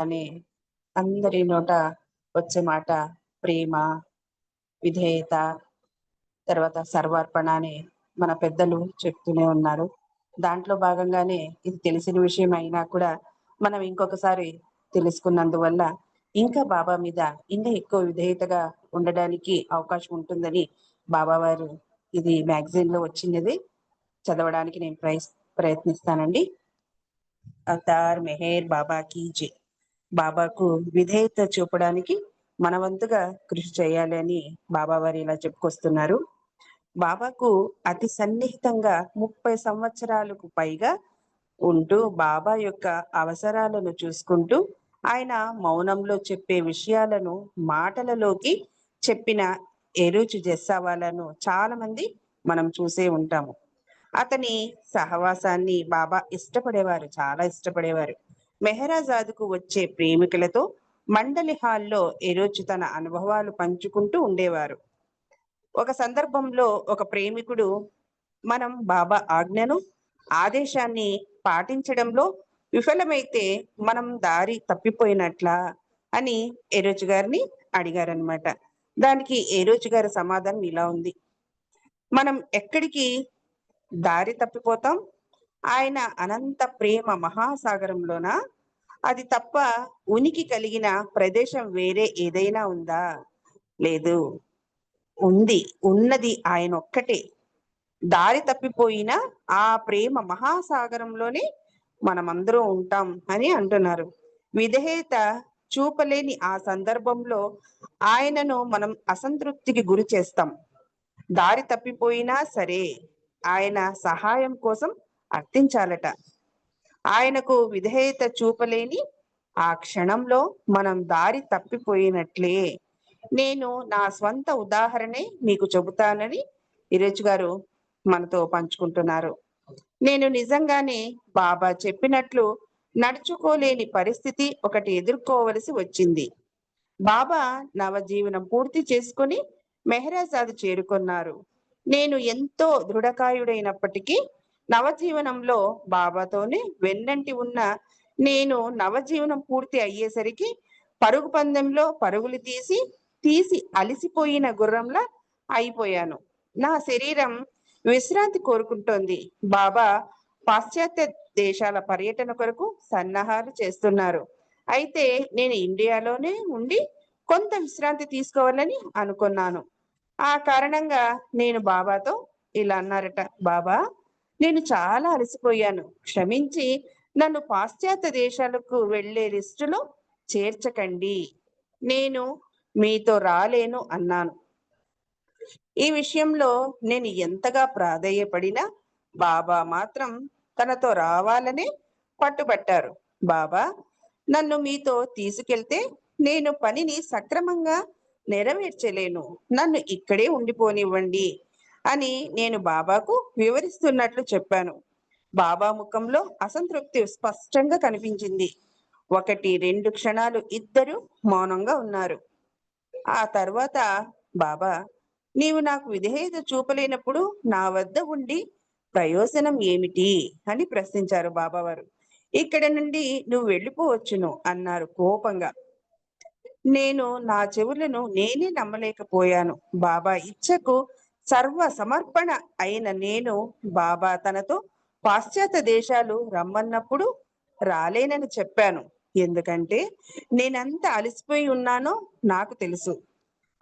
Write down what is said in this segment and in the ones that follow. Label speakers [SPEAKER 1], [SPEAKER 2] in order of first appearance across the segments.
[SPEAKER 1] అని అందరి నోట వచ్చే మాట ప్రేమ విధేయత తర్వాత సర్వార్పణ అని మన పెద్దలు చెప్తూనే ఉన్నారు. దాంట్లో భాగంగానే ఇది తెలిసిన విషయం అయినా కూడా మనం ఇంకొకసారి తెలుసుకున్నందువల్ల ఇంకా బాబా మీద ఇంకా ఎక్కువ విధేయతగా ఉండడానికి అవకాశం ఉంటుందని బాబా వారు ఇది మ్యాగజైన్లో వచ్చినది. చదవడానికి నేను ప్రయత్నిస్తానండి. అవతార్ మెహేర్ బాబాకి జై. బాబాకు విధేయత చూపడానికి మనవంతుగా కృషి చేయాలి అని బాబా వారు ఇలా చెప్పుకొస్తున్నారు. బాబాకు అతి సన్నిహితంగా ముప్పై సంవత్సరాలకు పైగా ఉంటూ బాబా యొక్క అవసరాలను చూసుకుంటూ ఆయన మౌనంలో చెప్పే విషయాలను మాటలలోకి చెప్పిన ఎరుచు జెస్సావాలను చాలా మంది మనం చూసే ఉంటాము. అతని సహవాసాన్ని బాబా ఇష్టపడేవారు చాలా ఇష్టపడేవారు. మెహరాజాదుకు వచ్చే ప్రేమికులతో మండలి హాల్లో ఎరోజు తన అనుభవాలు పంచుకుంటూ ఉండేవారు. ఒక సందర్భంలో ఒక ప్రేమికుడు మనం బాబా ఆజ్ఞను ఆదేశాన్ని పాటించడంలో విఫలమైతే మనం దారి తప్పిపోయినట్లా అని ఏరోజు గారిని అడిగారనమాట దానికి ఏరోజు గారి సమాధానం ఇలా ఉంది. మనం ఎక్కడికి దారి తప్పిపోతాం? ఆయన అనంత ప్రేమ మహాసాగరంలోన? అది తప్ప ఉనికి కలిగిన ప్రదేశం వేరే ఏదైనా ఉందా? లేదు. ఉంది. ఉన్నది ఆయన ఒక్కటే దారి తప్పిపోయిన ఆ ప్రేమ మహాసాగరంలోనే మనమందరం ఉంటాం అని అంటున్నారు. విధేయత చూపలేని ఆ సందర్భంలో ఆయనను మనం అసంతృప్తికి గురి చేస్తాం. దారి తప్పిపోయినా సరే ఆయన సహాయం కోసం అర్థించాలట. ఆయనకు విధేయత చూపలేని ఆ క్షణంలో మనం దారి తప్పిపోయినట్లే. నేను నా స్వంత ఉదాహరణే మీకు చెబుతానని ఇరేజ్ గారు మనతో పంచుకుంటున్నారు. నేను నిజంగానే బాబా చెప్పినట్లు నడుచుకోలేని పరిస్థితి ఒకటి ఎదుర్కోవలసి వచ్చింది. బాబా నవజీవనం పూర్తి చేసుకుని మెహరాజాద్ చేరుకున్నారు. నేను ఎంతో దృఢకాయుడైనప్పటికీ నవజీవనంలో బాబాతోనే వెన్నంటి ఉన్న నేను నవజీవనం పూర్తి అయ్యేసరికి పరుగు పందెంలో పరుగులు తీసి తీసి అలిసిపోయిన గుర్రంలా అయిపోయాను. నా శరీరం విశ్రాంతి కోరుకుంటోంది. బాబా పాశ్చాత్య దేశాల పర్యటన కొరకు సన్నాహాలు చేస్తున్నారు. అయితే నేను ఇండియాలోనే ఉండి కొంత విశ్రాంతి తీసుకోవాలని అనుకున్నాను. ఆ కారణంగా నేను బాబాతో ఇలా అన్నారట బాబా నేను చాలా అలసిపోయాను. క్షమించి నన్ను పాశ్చాత్య దేశాలకు వెళ్ళే లిస్టులో చేర్చకండి. నేను మీతో రాలేను అన్నాను. ఈ విషయంలో నేను ఎంతగా ప్రాధేయపడినా బాబా మాత్రం తనతో రావాలని పట్టుబట్టారు. బాబా నన్ను మీతో తీసుకెళ్తే నేను పనిని సక్రమంగా నెరవేర్చలేను. నన్ను ఇక్కడే ఉండిపోనివ్వండి. అని నేను బాబాకు వివరిస్తున్నట్లు చెప్పాను. బాబా ముఖంలో అసంతృప్తి స్పష్టంగా కనిపించింది. ఒకటి రెండు క్షణాలు ఇద్దరు మౌనంగా ఉన్నారు. ఆ తర్వాత బాబా నీవు నాకు విధేయత చూపలేనప్పుడు నా వద్ద ఉండి ప్రయోజనం ఏమిటి అని ప్రశ్నించారు బాబావారు. ఇక్కడ నుండి నువ్వు వెళ్ళిపోవచ్చును అన్నారు కోపంగా. నేను నా చెవులను నేనే నమ్మలేకపోయాను. బాబా ఇచ్చకు సర్వ సమర్పణ అయిన నేను బాబా తనతో పాశ్చాత్య దేశాలు రమ్మన్నప్పుడు రాలేనని చెప్పాను. ఎందుకంటే నేనంత అలసిపోయి ఉన్నానో నాకు తెలుసు.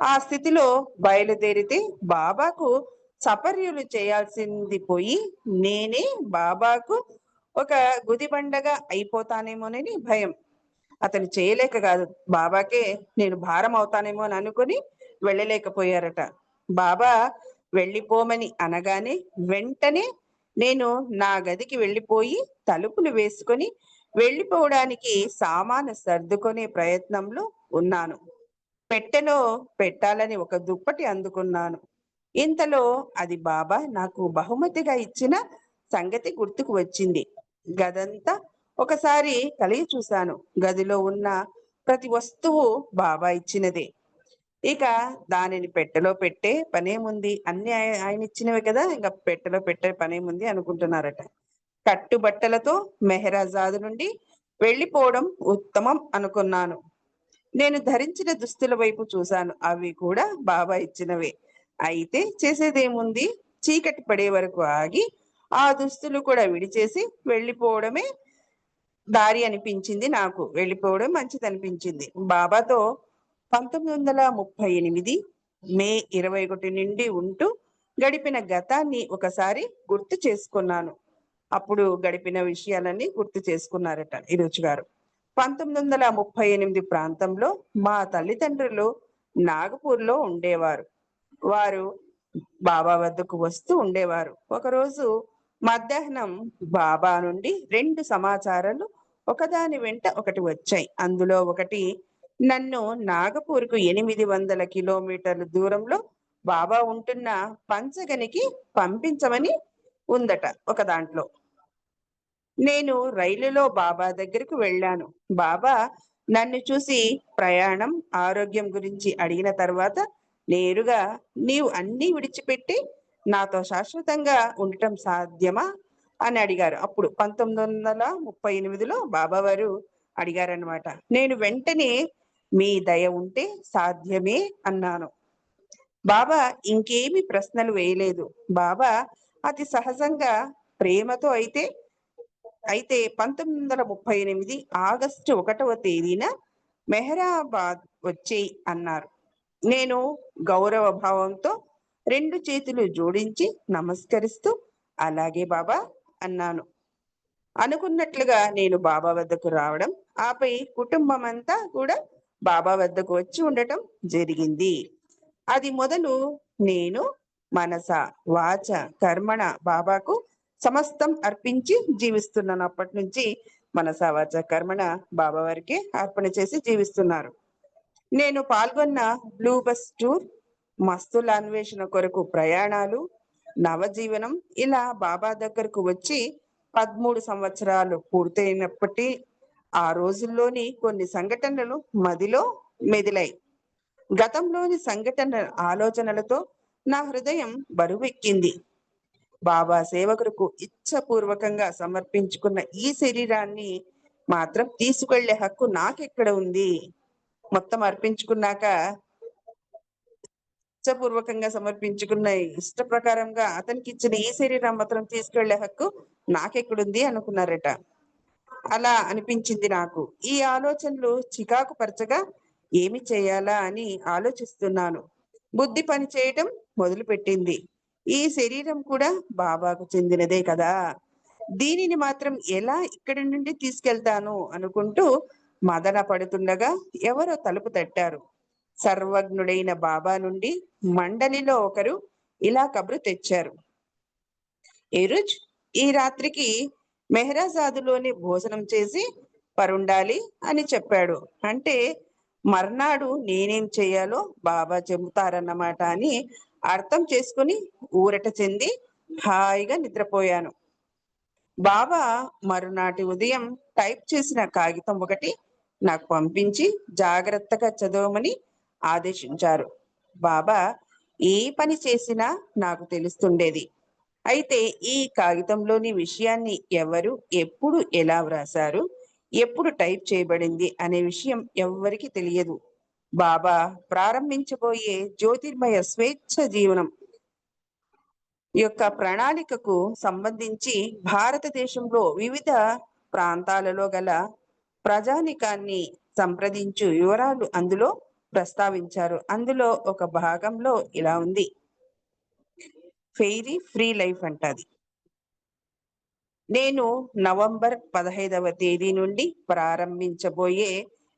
[SPEAKER 1] ఆ స్థితిలో బయలుదేరితే బాబాకు సపర్యులు చేయాల్సింది పోయి నేనే బాబాకు ఒక గుదిబండగా అయిపోతానేమోనని భయం. అతను చేయలేక కాదు. బాబాకే నేను భారం అవుతానేమో అని అనుకుని వెళ్ళలేకపోయారట. బాబా వెళ్ళిపోమని అనగానే వెంటనే నేను నా గదికి వెళ్ళిపోయి తలుపులు వేసుకొని వెళ్ళిపోవడానికి సామాను సర్దుకునే ప్రయత్నంలో ఉన్నాను. పెట్టెలో పెట్టాలని ఒక దుప్పటి అందుకున్నాను. ఇంతలో అది బాబా నాకు బహుమతిగా ఇచ్చిన సంగతి గుర్తుకు వచ్చింది. గదంతా ఒకసారి కలిగి చూశాను. గదిలో ఉన్న ప్రతి వస్తువు బాబా ఇచ్చినదే. ఇక దానిని పెట్టెలో పెట్టే పనేముంది? అన్ని ఆయన ఇచ్చినవే కదా ఇంకా పెట్టెలో పెట్టే పనేముంది అనుకుంటున్నారట. కట్టుబట్టలతో మెహరాజాదు నుండి వెళ్ళిపోవడం ఉత్తమం అనుకున్నాను. నేను ధరించిన దుస్తుల వైపు చూశాను. అవి కూడా బాబా ఇచ్చినవే. అయితే చేసేదేముంది? చీకటి పడే వరకు ఆగి ఆ దుస్తులు కూడా విడిచేసి వెళ్ళిపోవడమే దారి అనిపించింది నాకు. వెళ్ళిపోవడం మంచిది అనిపించింది బాబాతో పంతొమ్మిది వందల ముప్పై ఎనిమిది మే ఇరవై ఒకటి నుండి ఉంటూ గడిపిన గతాన్ని ఒకసారి గుర్తు చేసుకున్నాను. అప్పుడు గడిపిన విషయాలన్నీ గుర్తు చేసుకున్నారట ఈరోజు గారు పంతొమ్మిది వందల ముప్పై ఎనిమిది ప్రాంతంలో మా తల్లిదండ్రులు నాగపూర్లో ఉండేవారు. వారు బాబా వద్దకు వస్తూ ఉండేవారు. ఒకరోజు మధ్యాహ్నం బాబా నుండి రెండు సమాచారాలు ఒకదాని వెంట ఒకటి వచ్చాయి. అందులో ఒకటి నన్ను నాగపూర్కు ఎనిమిది వందల కిలోమీటర్ల దూరంలో బాబా ఉంటున్న పంచగనికి పంపించమని ఉందట ఒక దాంట్లో. నేను రైలులో బాబా దగ్గరకు వెళ్ళాను. బాబా నన్ను చూసి ప్రయాణం ఆరోగ్యం గురించి అడిగిన తర్వాత నేరుగా నీవు అన్నీ విడిచిపెట్టి నాతో శాశ్వతంగా ఉండటం సాధ్యమా అని అడిగారు. అప్పుడు పంతొమ్మిది వందల ముప్పై ఎనిమిదిలో బాబా వారు అడిగారనమాట నేను వెంటనే మీ దయ ఉంటే సాధ్యమే అన్నాను. బాబా ఇంకేమి ప్రశ్నలు వేయలేదు. బాబా అతి సహజంగా ప్రేమతో అయితే అయితే పంతొమ్మిది వందల ముప్పై ఎనిమిది ఆగస్టు ఒకటవ తేదీన మెహరాబాద్ వచ్చేయి అన్నారు. నేను గౌరవ భావంతో రెండు చేతులు జోడించి నమస్కరిస్తూ అలాగే బాబా అన్నాను. అనుకున్నట్లుగా నేను బాబా వద్దకు రావడం ఆపై కుటుంబం అంతా కూడా బాబా వద్దకు వచ్చి ఉండటం జరిగింది. అది మొదలు నేను మనస వాచ కర్మణ బాబాకు సమస్తం అర్పించి జీవిస్తున్నాను. అప్పటి నుంచి మనస వాచ కర్మణ బాబా వారికి అర్పణ చేసి జీవిస్తున్నారు. నేను పాల్గొన్న బ్లూ బస్ టూర్ మస్తుల అన్వేషణ కొరకు ప్రయాణాలు నవజీవనం ఇలా బాబా దగ్గరకు వచ్చి పదమూడు సంవత్సరాలు పూర్తయినప్పటి ఆ రోజుల్లోని కొన్ని సంఘటనలు మదిలో మెదిలాయి. గతంలోని సంఘటన ఆలోచనలతో నా హృదయం బరువెక్కింది. బాబా సేవకులకు ఇచ్చపూర్వకంగా సమర్పించుకున్న ఈ శరీరాన్ని మాత్రం తీసుకెళ్ళే హక్కు నాకెక్కడ ఉంది? మొత్తం అర్పించుకున్నాక ఇష్టపూర్వకంగా సమర్పించుకున్న ఇష్ట ప్రకారంగా అతనికి ఇచ్చిన ఈ శరీరం మాత్రం తీసుకెళ్ళే హక్కు నాకెక్కడుంది అనుకున్నారట. అలా అనిపించింది నాకు. ఈ ఆలోచనలు చికాకు పరచగా ఏమి చేయాలా అని ఆలోచిస్తున్నాను. బుద్ధి పని చేయటం మొదలు పెట్టింది ఈ శరీరం కూడా బాబాకు చెందినదే కదా. దీనిని మాత్రం ఎలా ఇక్కడి నుండి తీసుకెళ్తాను అనుకుంటూ మదన పడుతుండగా ఎవరో తలుపు తట్టారు. సర్వజ్ఞుడైన బాబా నుండి మండలిలో ఒకరు ఇలా కబురు తెచ్చారు. ఏరుజ్ ఈ రాత్రికి మెహరాజాదులోని భోజనం చేసి పరుండాలి అని చెప్పాడు. అంటే మర్నాడు నేనేం చేయాలో బాబా చెబుతారన్నమాట అని అర్థం చేసుకుని ఊరట చెంది హాయిగా నిద్రపోయాను. బాబా మరునాటి ఉదయం టైప్ చేసిన కాగితం ఒకటి నాకు పంపించి జాగ్రత్తగా చదవమని ఆదేశించారు. బాబా ఏ పని చేసినా నాకు తెలుస్తుండేది. అయితే ఈ కాగితంలోని విషయాన్ని ఎవరు ఎప్పుడు ఎలా వ్రాసారు ఎప్పుడు టైప్ చేయబడింది అనే విషయం ఎవ్వరికి తెలియదు. బాబా ప్రారంభించబోయే జ్యోతిర్మయ స్వేచ్ఛ జీవనం యొక్క ప్రణాళికకు సంబంధించి భారతదేశంలో వివిధ ప్రాంతాలలో గల ప్రజానికాన్ని సంప్రదించు వివరాలు అందులో ప్రస్తావించారు. అందులో ఒక భాగంలో ఇలా ఉంది. ఫెయిరీ ఫ్రీ లైఫ్ అంటది. నేను నవంబర్ పదహైదవ తేదీ నుండి ప్రారంభించబోయే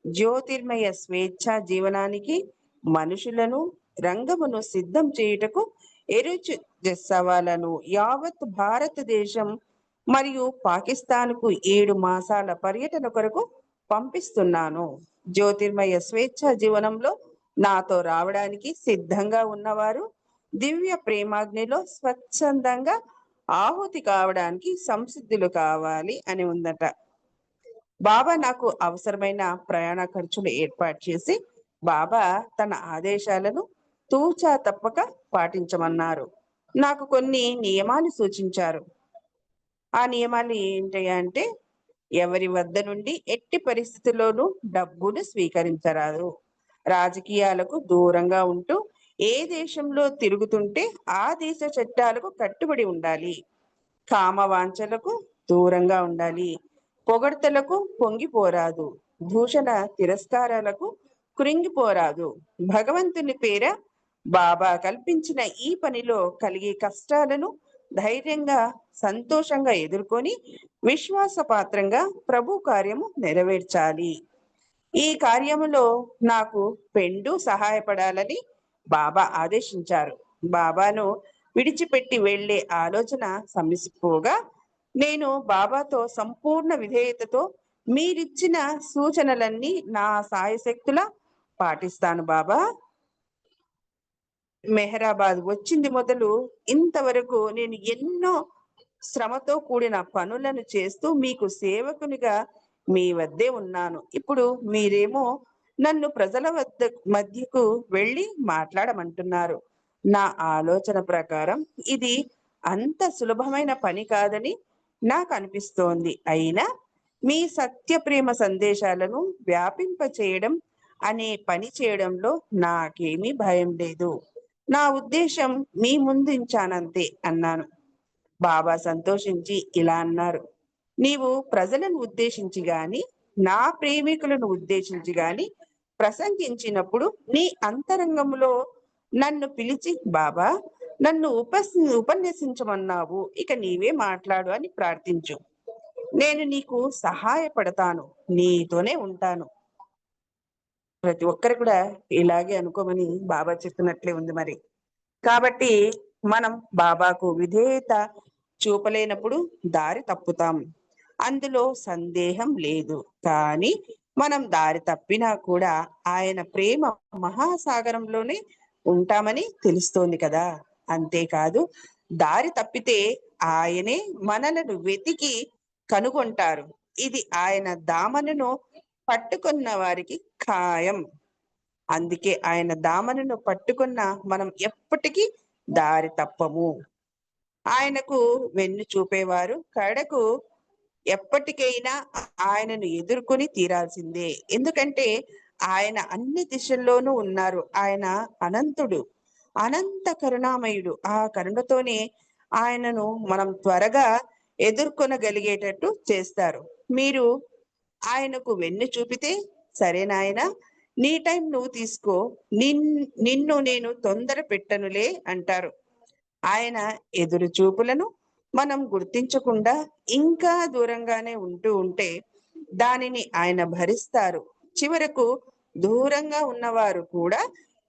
[SPEAKER 1] జ్యోతిర్మయ స్వేచ్ఛ జీవనానికి మనుషులను రంగమును సిద్ధం చేయుటకు ఎరుచు సవాలను యావత్ భారతదేశం మరియు పాకిస్తాన్కు ఏడు మాసాల పర్యటన కొరకు పంపిస్తున్నాను. జ్యోతిర్మయ స్వేచ్ఛ జీవనంలో నాతో రావడానికి సిద్ధంగా ఉన్నవారు దివ్య ప్రేమాగ్నిలో స్వచ్ఛందంగా ఆహుతి కావడానికి సంసిద్ధులు కావాలి అని ఉందట. బాబా నాకు అవసరమైన ప్రయాణ ఖర్చులు ఏర్పాటు చేసి బాబా తన ఆదేశాలను తూచా తప్పక పాటించమన్నారు. నాకు కొన్ని నియమాలు సూచించారు. ఆ నియమాలు ఏంటి అంటే ఎవరి వద్ద నుండి ఎట్టి పరిస్థితుల్లోనూ డబ్బును స్వీకరించరాదు. రాజకీయాలకు దూరంగా ఉంటూ ఏ దేశంలో తిరుగుతుంటే ఆ దేశ చట్టాలకు కట్టుబడి ఉండాలి? కామవాంఛలకు దూరంగా ఉండాలి. పొగడ్తలకు పొంగిపోరాదు. దూషణ తిరస్కారాలకు కృంగిపోరాదు. భగవంతుని పేర బాబా కల్పించిన ఈ పనిలో కలిగే కష్టాలను ధైర్యంగా సంతోషంగా ఎదుర్కొని విశ్వాసపాత్రంగా ప్రభు కార్యము నెరవేర్చాలి. ఈ కార్యములో నాకు పెండు సహాయపడాలని బాబా ఆదేశించారు. బాబాను విడిచిపెట్టి వెళ్ళే ఆలోచన సమిసిపోగా నేను బాబాతో సంపూర్ణ విధేయతతో మీరిచ్చిన సూచనలన్నీ నా సాయశక్తుల పాటిస్తాను బాబా. మెహరాబాద్ వచ్చింది మొదలు ఇంతవరకు నేను ఎన్నో శ్రమతో కూడిన పనులను చేస్తూ మీకు సేవకునిగా మీ వద్దే ఉన్నాను. ఇప్పుడు మీరేమో నన్ను ప్రజల వద్ద మధ్యకు వెళ్ళి మాట్లాడమంటున్నారు. నా ఆలోచన ప్రకారం ఇది అంత సులభమైన పని కాదని నాకు అనిపిస్తోంది అయినా మీ సత్య ప్రేమ సందేశాలను వ్యాపింప చేయడం అనే పని చేయడంలో నాకేమీ భయం లేదు. నా ఉద్దేశం మీ ముందుంచానంతే అన్నాను. బాబా సంతోషించి ఇలా అన్నారు. నీవు ప్రజలను ఉద్దేశించి గాని నా ప్రేమికులను ఉద్దేశించి గాని ప్రసంగించినప్పుడు నీ అంతరంగంలో నన్ను పిలిచి బాబా నన్ను ఉపస్ ఉపన్యసించమన్నావు ఇక నీవే మాట్లాడు అని ప్రార్థించు. నేను నీకు సహాయపడతాను నీతోనే ఉంటాను. ప్రతి ఒక్కరు కూడా ఇలాగే అనుకోమని బాబా చెప్తున్నట్లే ఉంది మరి. కాబట్టి మనం బాబాకు విధేయత చూపలేనప్పుడు దారి తప్పుతాం. అందులో సందేహం లేదు. కానీ మనం దారి తప్పినా కూడా ఆయన ప్రేమ మహాసాగరంలోనే ఉంటామని తెలుస్తోంది కదా. అంతేకాదు దారి తప్పితే ఆయనే మనలను వెతికి కనుగొంటారు. ఇది ఆయన దామనను పట్టుకున్న వారికి ఖాయం. అందుకే ఆయన దామనను పట్టుకున్న మనం ఎప్పటికీ దారి తప్పము. ఆయనకు వెన్ను చూపేవారు కడకు ఎప్పటికైనా ఆయనను ఎదుర్కొని తీరాల్సిందే. ఎందుకంటే ఆయన అన్ని దిశల్లోనూ ఉన్నారు. ఆయన అనంతుడు అనంత కరుణామయుడు. ఆ కరుణతోనే ఆయనను మనం త్వరగా ఎదుర్కొనగలిగేటట్టు చేస్తారు. మీరు ఆయనకు వెన్ను చూపితే సరే నాయన నీ టైం నువ్వు తీసుకో. నిన్ నిన్ను నేను తొందర పెట్టనులే అంటారు. ఆయన ఎదురు చూపులను మనం గుర్తించకుండా ఇంకా దూరంగానే ఉంటూ ఉంటే దానిని ఆయన భరిస్తారు. చివరకు దూరంగా ఉన్నవారు కూడా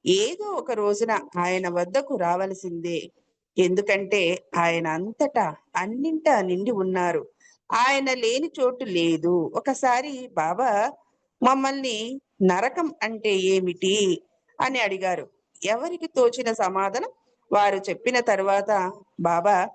[SPEAKER 1] ఏదో ఒక రోజున ఆయన వద్దకు రావలసిందే. ఎందుకంటే ఆయన అంతటా అన్నింటా నిండి ఉన్నారు. ఆయన లేని చోటు లేదు. ఒకసారి బాబా మమ్మల్ని నరకం అంటే ఏమిటి? అని అడిగారు. ఎవరికి తోచిన సమాధానం? వారు చెప్పిన తర్వాత బాబా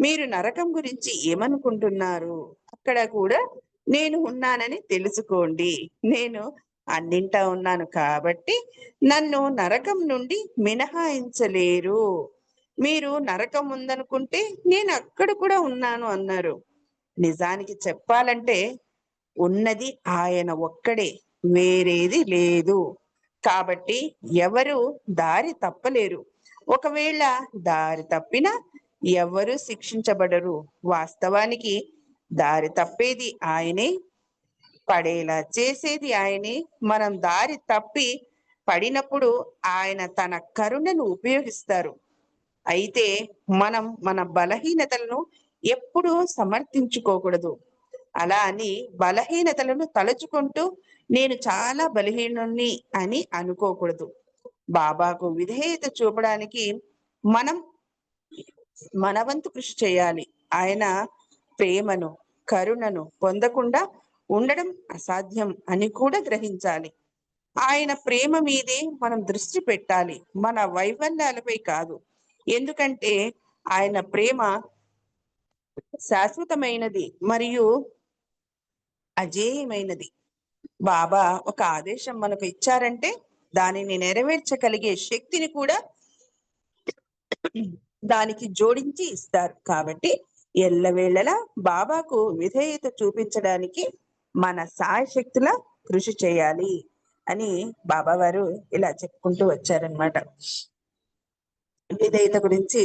[SPEAKER 1] మీరు నరకం గురించి ఏమనుకుంటున్నారు? అక్కడ కూడా నేను ఉన్నానని తెలుసుకోండి. నేను అన్నింటా ఉన్నాను కాబట్టి నన్ను నరకం నుండి మినహాయించలేరు. మీరు నరకం ఉందనుకుంటే నేను అక్కడ కూడా ఉన్నాను అన్నారు. నిజానికి చెప్పాలంటే ఉన్నది ఆయన ఒక్కడే వేరేది లేదు. కాబట్టి ఎవరు దారి తప్పలేరు. ఒకవేళ దారి తప్పినా ఎవరు శిక్షించబడరు. వాస్తవానికి దారి తప్పేది ఆయనే. పడేలా చేసేది ఆయనే. మనం దారి తప్పి పడినప్పుడు ఆయన తన కరుణను ఉపయోగిస్తారు. అయితే మనం మన బలహీనతలను ఎప్పుడూ సమర్థించుకోకూడదు. అలా అని బలహీనతలను తలుచుకుంటూ నేను చాలా బలహీనుణ్ణి అని అనుకోకూడదు. బాబాకు విధేయత చూపడానికి మనం మనవంతు కృషి చేయాలి. ఆయన ప్రేమను కరుణను పొందకుండా ఉండడం అసాధ్యం అని కూడా గ్రహించాలి. ఆయన ప్రేమ మీదే మనం దృష్టి పెట్టాలి. మన వైఫల్యాలపై కాదు. ఎందుకంటే ఆయన ప్రేమ శాశ్వతమైనది మరియు అజేయమైనది. బాబా ఒక ఆదేశం మనకు ఇచ్చారంటే దానిని నెరవేర్చగలిగే శక్తిని కూడా దానికి జోడించి ఇస్తారు. కాబట్టి ఎల్లవేళలా బాబాకు విధేయత చూపించడానికి మన సాయశక్తుల కృషి చేయాలి అని బాబా వారు ఇలా చెప్పుకుంటూ వచ్చారనమాట విధేయత గురించి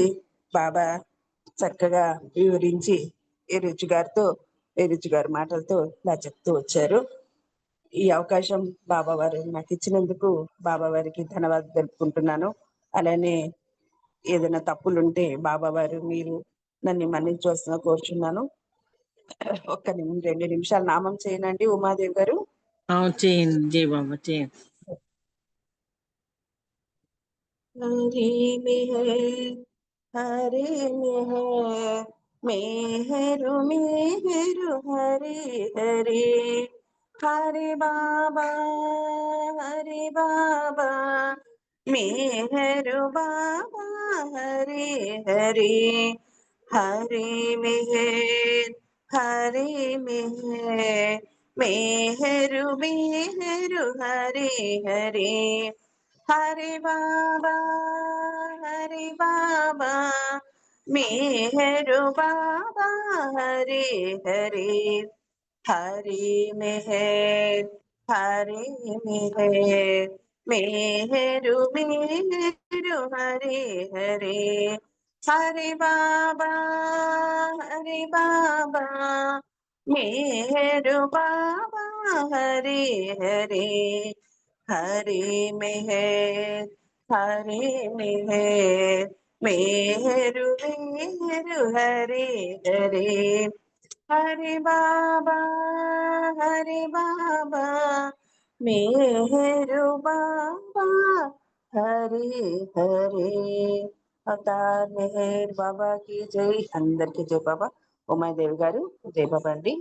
[SPEAKER 1] బాబా చక్కగా వివరించి ఏ రుచి గారితో ఏ రుచి గారి మాటలతో ఇలా చెప్తూ వచ్చారు. ఈ అవకాశం బాబా వారు నాకు ఇచ్చినందుకు బాబా వారికి ధన్యవాదాలు తెలుపుకుంటున్నాను. అలానే ఏదైనా తప్పులుంటే బాబా వారు మీరు నన్ను మన్నించవలసిన కోరుచున్నాను. ఒక్క నిమిషం రెండు నిమిషాలు నామం చేయనండి ఉమాదేవి గారు.
[SPEAKER 2] చేయండి బాబా చేయండి.
[SPEAKER 1] మేహరు మేహరు హరి హరి హరి బాబా హరి బాబా మేహరు బాబా हरे हरे हरे मेहर हरे मेहर, मेहरु मेहरु, हरे हरे। हरे बाबा हरे बाबा, मेहरु बाबा, हरे हरे। हरे मेहर हरे मेहर मेहरु मेहरु, हरे हरे। हरे बाबा हरे बाबा। मेहरु बाबा, हरे हरे। हरे मेहर हरे मेहर। मेहरु मेहरु, हरे हरे। हरे बाबा हरे बाबा। मेहरु बाबा हरे हरे అవతార్ మెహర్ బాబా కి జై అందరికి జై బాబా ఉమాదేవి గారు జై బాబా అండి